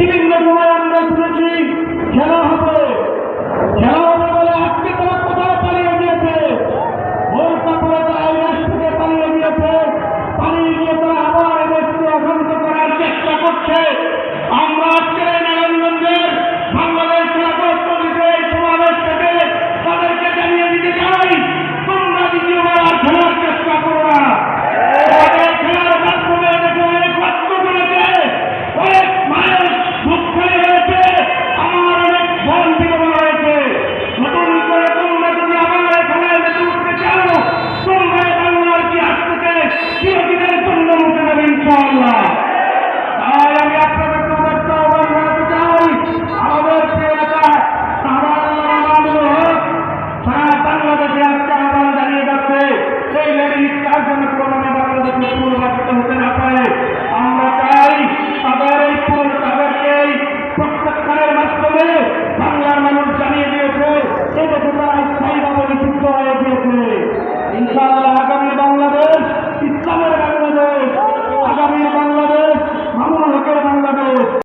বিভিন্ন সময় তার জন্য কোনোভাবে বাংলাদেশ মুসলিম বাঁচিত হতে না পারে। আমরা চাই তাদের এই ফুল তাদেরকে প্রত্যাখ্যানের মাধ্যমে ইনশাআল্লাহ